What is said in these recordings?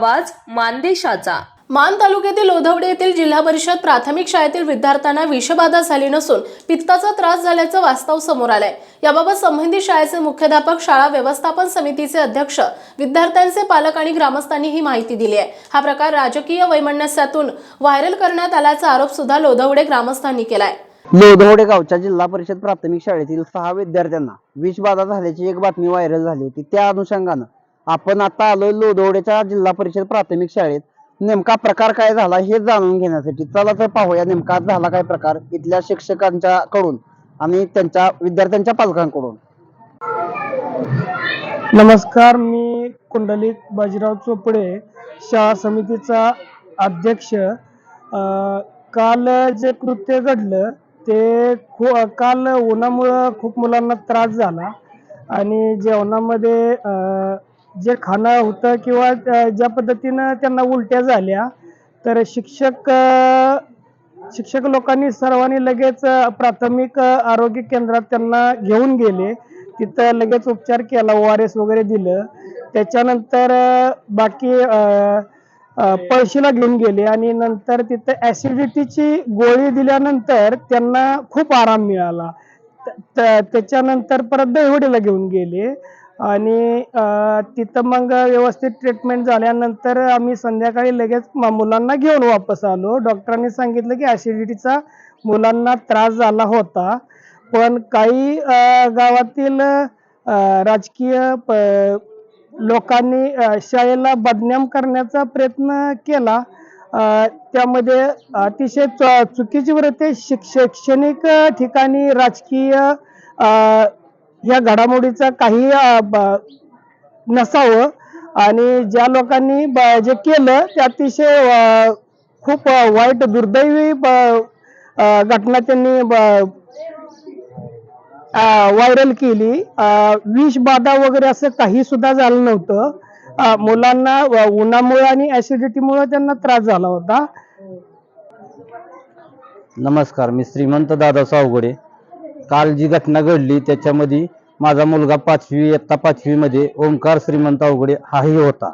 आवाज मानदेशाचा. मान तालुक्यातील लोधवडे येथील जिल्हा परिषद प्राथमिक शाळेतील विद्यार्थ्यांना विषबाधा झाली नसून पित्ताचा त्रास झाल्याचं वास्तव समोर आलंय. याबाबत संबंधित शाळेचे मुख्याध्यापक शाळा व्यवस्थापन समितीचे अध्यक्ष विद्यार्थ्यांचे पालक आणि ग्रामस्थांनी ही माहिती दिली आहे. हा प्रकार राजकीय वैमनस्यातून व्हायरल करण्यात आल्याचा आरोप सुद्धा लोधवडे ग्रामस्थांनी केलाय. लोधवडे गावच्या जिल्हा परिषद प्राथमिक शाळेतील सहा विद्यार्थ्यांना विषबाधा झाल्याची एक बातमी व्हायरल झाली होती. त्या अनुषंगानं आपण आता आलोय लोधवडेच्या जिल्हा परिषद प्राथमिक शाळेत. नेमका प्रकार काय झाला हे जाणून घेण्यासाठी चला तर पाहूया नेमका झाला काय प्रकार इथल्या शिक्षकांच्या कडून आणि त्यांच्या विद्यार्थ्यांच्या पालकांकडून. नमस्कार मी कुंडलिक बाजीराव चोपडे शाळा समितीचा अध्यक्ष. काल जे कृत्य घडलं ते खू काल उन्हामुळं खूप मुलांना त्रास झाला आणि जेवणामध्ये जे खाणं होतं किंवा ज्या पद्धतीनं त्यांना उलट्या झाल्या तर शिक्षक शिक्षक लोकांनी सर्वांनी लगेच प्राथमिक आरोग्य केंद्रात त्यांना घेऊन गेले. तिथं लगेच उपचार केला ओ आर एस वगैरे दिलं. त्याच्यानंतर बाकी पळशीला घेऊन गेले आणि नंतर तिथं ऍसिडिटीची गोळी दिल्यानंतर त्यांना खूप आराम मिळाला. त- त्याच्यानंतर परत दहिवडीला घेऊन गेले. आणि तिथं मग व्यवस्थित ट्रीटमेंट झाल्यानंतर आम्ही संध्याकाळी लगेच मुलांना घेऊन वापस आलो. डॉक्टरांनी सांगितलं की ॲसिडिटीचा मुलांना त्रास झाला होता. पण काही गावातील राजकीय प- लोकांनी शाळेला बदनाम करण्याचा प्रयत्न केला. त्यामध्ये अतिशय च- चुकीची वृत्ती शिक शैक्षणिक ठिकाणी राजकीय या घडामोडीचा काही नसावं. आणि ज्या लोकांनी जे केलं ते अतिशय खूप वाईट दुर्दैवी घटना त्यांनी व्हायरल केली. विष बाधा वगैरे असं काही सुद्धा झालं नव्हतं. मुलांना उन्हामुळे आणि ऍसिडिटीमुळे त्यांना त्रास झाला होता. नमस्कार मी श्रीमंत दादा सावगडे. काल जी घटना घडली त्याच्यामध्ये माझा मुलगा पाचवी इयत्ता पाचवीमध्ये ओंकार श्रीमंत अवघडे हाही होता.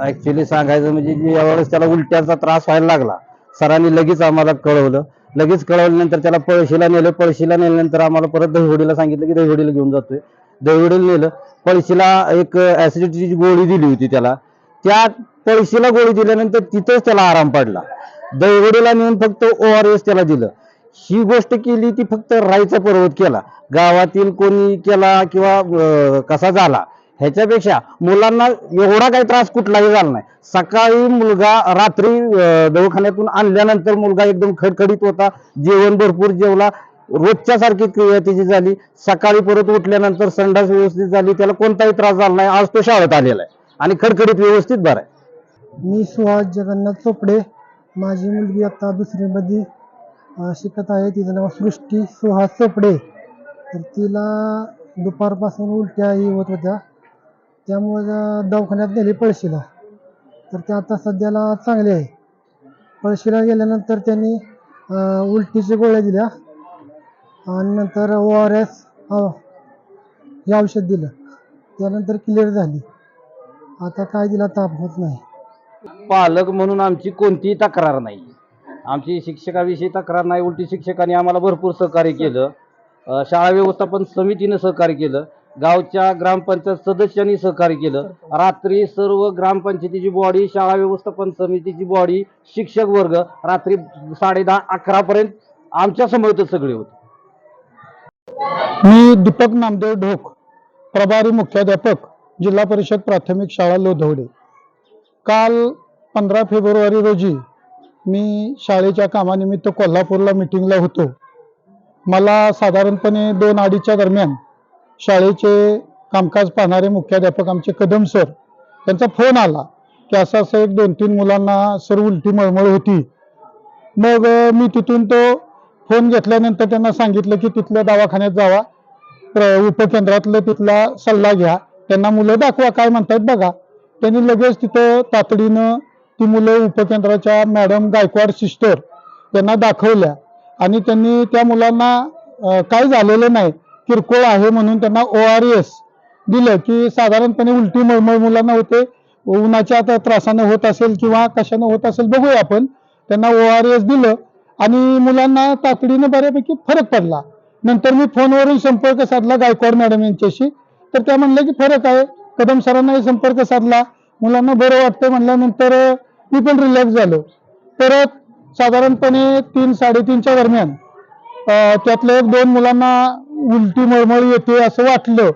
ॲक्च्युली सांगायचं म्हणजे यावेळेस त्याला उलट्याचा त्रास व्हायला लागला. सरांनी लगेच आम्हाला कळवलं. लगेच कळवल्यानंतर त्याला पळशीला नेलं. पळशीला नेल्यानंतर आम्हाला परत दहिवडीला सांगितलं की दहिवडीला घेऊन जातोय. दहिवडीला नेलं. पळशीला एक ॲसिडिटीची गोळी दिली होती त्याला. त्या पळशीला गोळी दिल्यानंतर तिथंच त्याला आराम पडला. दहिवडीला नेऊन फक्त ओ आर एस त्याला दिलं. ही गोष्ट केली ती फक्त राईचा पर्वत केला. गावातील कोणी केला किंवा कसा झाला ह्याच्यापेक्षा मुलांना एवढा काही त्रास कुठलाही झाला नाही. सकाळी मुलगा रात्री दवाखान्यातून आणल्यानंतर मुलगा एकदम खडखडीत होता जेवण भरपूर जेवला. रोजच्या सारखी क्रिया त्याची झाली. सकाळी परत उठल्यानंतर संडास व्यवस्थित झाली. त्याला कोणताही त्रास झाला नाही. आज तो शाळेत आलेला आहे आणि खडखडीत व्यवस्थित बरा आहे. मी सुहास जगन्नाथ चोपडे. माझी मुलगी आता दुसरीमध्ये शिकत आहे. तिचं नाव सृष्टी सुहास चोपडे. तर तिला दुपारपासून उलट्याही होत होत्या. त्यामुळे दवाखान्यात नेली पळशीला. तर ते आता सध्याला चांगले आहे. पळशीला गेल्यानंतर त्यांनी उलटीच्या गोळ्या दिल्या. आणि नंतर ओ आर एस हे औषध दिलं. त्यानंतर क्लिअर झाली. आता काय तिला ताप होत नाही. पालक म्हणून आमची कोणतीही तक्रार नाही. आमची शिक्षकाविषयी तक्रार नाही उलटी शिक्षकांनी आम्हाला भरपूर सहकार्य केलं. अ, शाळा व्यवस्थापन समितीनं सहकार्य केलं. गावच्या ग्रामपंचायत सदस्यांनी सहकार्य केलं. रात्री सर्व ग्रामपंचायतीची बॉडी शाळा व्यवस्थापन समितीची बॉडी शिक्षक वर्ग रात्री साडे दहा अकरा पर्यंत आमच्या समोरच सगळे होते. मी दीपक नामदेव ढोक प्रभारी मुख्याध्यापक जिल्हा परिषद प्राथमिक शाळा लोधवडे. काल पंधरा फेब्रुवारी रोजी मी शाळेच्या कामानिमित्त कोल्हापूरला मिटिंगला होतो. मला साधारणपणे दोन अडीचच्या दरम्यान शाळेचे कामकाज पाहणारे मुख्याध्यापक आमचे कदम सर त्यांचा फोन आला की असं असं एक दोन तीन मुलांना सर उलटी मळमळ होती. मग मी तिथून तो फोन घेतल्यानंतर त्यांना सांगितलं की तिथल्या दवाखान्यात जावा. उपकेंद्रातलं तिथला सल्ला घ्या. त्यांना मुलं दाखवा काय म्हणतात बघा. त्यांनी लगेच तिथं तातडीनं ती मुलं उपकेंद्राच्या मॅडम गायकवाड सिस्टर त्यांना दाखवल्या. आणि त्यांनी त्या मुलांना काय झालेलं नाही. किरकोळ आहे म्हणून त्यांना ओ आर एस दिलं की साधारणपणे उलटी मळमळ मुलांना होते. उन्हाच्या आता त्रासानं होत असेल किंवा कशानं होत असेल बघूया आपण. त्यांना ओ आर एस दिलं आणि मुलांना तातडीनं बऱ्यापैकी फरक पडला. नंतर मी फोनवरून संपर्क साधला गायकवाड मॅडम यांच्याशी. तर त्या म्हणल्या की फरक आहे. कदम सरांनाही संपर्क साधला. मुलांना बरं वाटतं म्हणल्यानंतर मी पण रिलॅक्स झालो. परत साधारणपणे तीन साडेतीनच्या दरम्यान त्यातल्या एक दोन मुलांना उलटी मळमळ येते असं वाटलं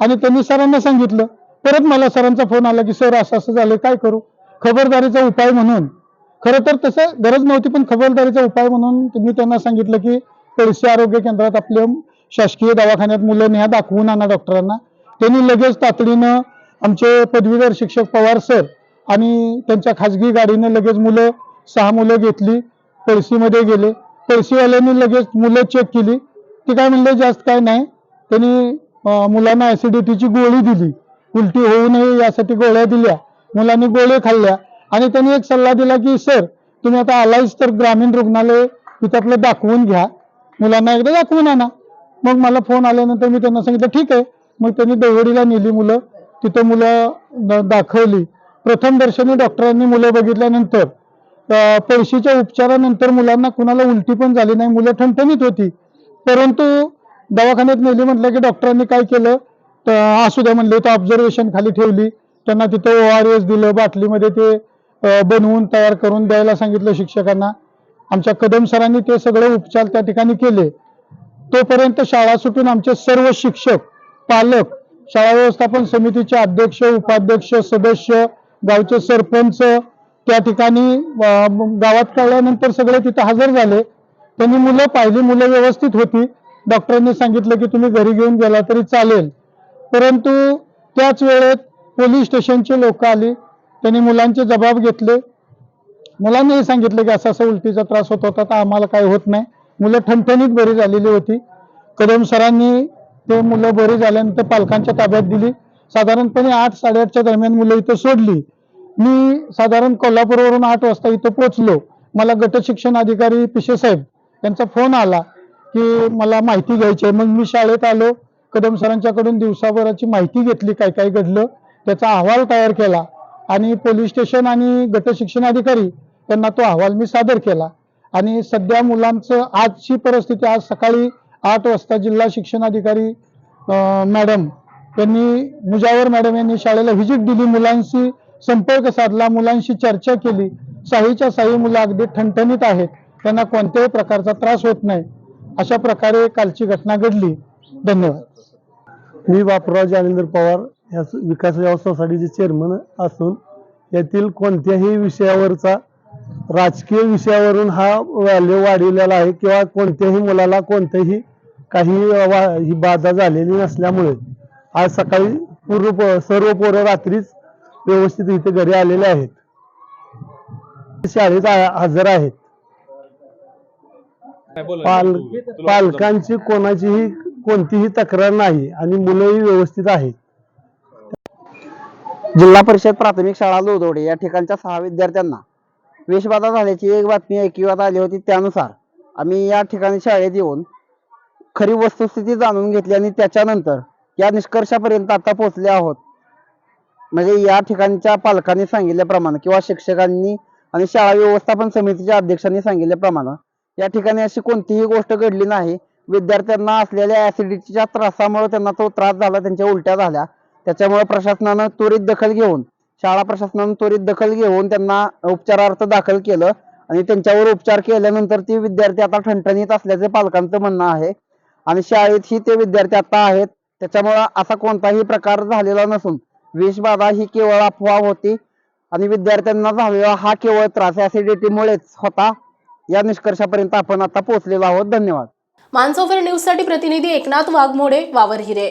आणि त्यांनी सरांना सांगितलं. परत मला सरांचा फोन आला की सर असं असं झालं काय करू? खबरदारीचा उपाय म्हणून. खरं तर तसं गरज नव्हती पण खबरदारीचा उपाय म्हणून मी त्यांना सांगितलं की पळशी आरोग्य केंद्रात आपल्या शासकीय दवाखान्यात मुलं न्या दाखवून आणा डॉक्टरांना. त्यांनी लगेच तातडीनं आमचे पदवीधर शिक्षक पवार सर आणि त्यांच्या खाजगी गाडीनं लगेच मुलं सहा मुलं घेतली पळशीमध्ये गेले. पळशीवाल्यांनी लगेच मुलं चेक केली. ती काय म्हणले जास्त काय नाही. त्यांनी मुलांना ऍसिडिटीची गोळी दिली. उलटी होऊ नये यासाठी गोळ्या दिल्या. मुलांनी गोळ्या खाल्ल्या. आणि त्यांनी एक सल्ला दिला की सर तुम्ही आता आलायच तर ग्रामीण रुग्णालय तिथं आपलं दाखवून घ्या. मुलांना एकदा दाखवून आणा. मग मला फोन आल्यानंतर मी त्यांना सांगितलं ठीक आहे. मग त्यांनी दहिवडीला नेली मुलं. तिथं मुलं द- दाखवली. प्रथम दर्शनी डॉक्टरांनी मुलं बघितल्यानंतर पळशीच्या उपचारानंतर मुलांना कुणाला उलटी पण झाली नाही. मुलं ठणठणीत होती. परंतु दवाखान्यात नेली म्हटलं की डॉक्टरांनी काय केलं? तर असू द्या म्हणले तर ऑब्झर्वेशन खाली ठेवली. त्यांना तिथं ओ आर एस दिलं बाटलीमध्ये ते बनवून तयार करून द्यायला सांगितलं शिक्षकांना. आमच्या कदम सरांनी ते सगळे उपचार त्या ठिकाणी केले. तोपर्यंत शाळा सुटून आमचे सर्व शिक्षक पालक शाळा व्यवस्थापन समितीचे अध्यक्ष उपाध्यक्ष सदस्य गावचे सरपंच त्या ठिकाणी गावात कळल्यानंतर सगळे तिथे हजर झाले. त्यांनी मुलं पाहिली मुलं व्यवस्थित होती. डॉक्टरांनी सांगितलं की तुम्ही घरी घेऊन गेला तरी चालेल. परंतु त्याच वेळेत पोलीस स्टेशनचे लोक आली. त्यांनी मुलांचे जबाब घेतले. मुलांनीही सांगितलं की असा असा उलटीचा त्रास होत होता तर आम्हाला काय होत नाही. मुलं ठणठणीत बरी झालेली होती. कदम सरांनी ते मुलं बरी झाल्यानंतर पालकांच्या ताब्यात दिली. साधारणपणे आठ साडेआठच्या दरम्यान मुलं इथं सोडली. मी साधारण कोल्हापूरवरून आठ वाजता इथं पोहोचलो. मला गट शिक्षण अधिकारी पिशे साहेब यांचा फोन आला की मला माहिती घ्यायची आहे. मग मी शाळेत आलो. कदम सरांच्याकडून दिवसाभराची माहिती घेतली काय काय घडलं. त्याचा अहवाल तयार केला. आणि पोलीस स्टेशन आणि गट शिक्षण अधिकारी त्यांना तो अहवाल मी सादर केला. आणि सध्या मुलांचं आजची परिस्थिती आज सकाळी आठ वाजता जिल्हा शिक्षण अधिकारी मॅडम यांनी मुजावर मॅडम यांनी शाळेला व्हिजिट दिली. मुलांशी संपर्क साधला. मुलांशी चर्चा केली. साहीच्या साही मुलं अगदी ठणठणीत आहेत. त्यांना कोणत्याही प्रकारचा त्रास होत नाही. अशा प्रकारे कालची घटना घडली. धन्यवाद. मी बापूराव जालिंदर पवार या विकास व्यवस्थासाठी चेअरमन असून यातील कोणत्याही विषयावरचा राजकीय विषयावरून हा व्हॅल्यू वाढवलेला आहे किंवा कोणत्याही मुलाला कोणतेही काही वा- ही बाधा झालेली नसल्यामुळे आज सकाळी पूर्व पो- सर्व पोरं रात्रीच व्यवस्थित इथे घरी आलेले आहेत. शाळेत हजर आहेत. पाल पालकांची कोणाचीही कोणतीही तक्रार नाही आणि मुलंही व्यवस्थित आहेत. जिल्हा परिषद प्राथमिक शाळा लोदोडे या ठिकाणच्या सहा विद्यार्थ्यांना विषबाधा झाल्याची एक बातमी ऐकिवात आली होती त्यानुसार. आम्ही या ठिकाणी शाळेत येऊन खरी वस्तुस्थिती जाणून घेतली आणि त्याच्यानंतर या निष्कर्षापर्यंत आता पोहोचले आहोत. म्हणजे या ठिकाणच्या पालकांनी सांगितल्याप्रमाणे किंवा शिक्षकांनी आणि शाळा व्यवस्थापन समितीच्या अध्यक्षांनी सांगितल्याप्रमाणे या ठिकाणी अशी कोणतीही गोष्ट घडली नाही. विद्यार्थ्यांना असलेल्या ऍसिडिटीच्या त्रासामुळे त्यांना तो त्रास झाला त्यांच्या उलट्या झाल्या. त्याच्यामुळे प्रशासनानं त्वरित दखल घेऊन शाळा प्रशासनानं त्वरित दखल घेऊन त्यांना उपचारार्थ दाखल केलं आणि त्यांच्यावर उपचार केल्यानंतर ती विद्यार्थी आता ठणठणीत असल्याचे पालकांचं म्हणणं आहे. आणि शाळेतही ते विद्यार्थी आता आहेत त्याच्यामुळं असा कोणताही प्रकार झालेला नसून विषबाधा ही केवळ अफवा होती आणि विद्यार्थ्यांना झालेला हा केवळ त्रास ऍसिडिटीमुळेच होता. या निष्कर्षापर्यंत आपण आता पोहोचलेलो आहोत. धन्यवाद. मानसोफर न्यूजसाठी प्रतिनिधी एकनाथ वाघमोडे वावर हिरे.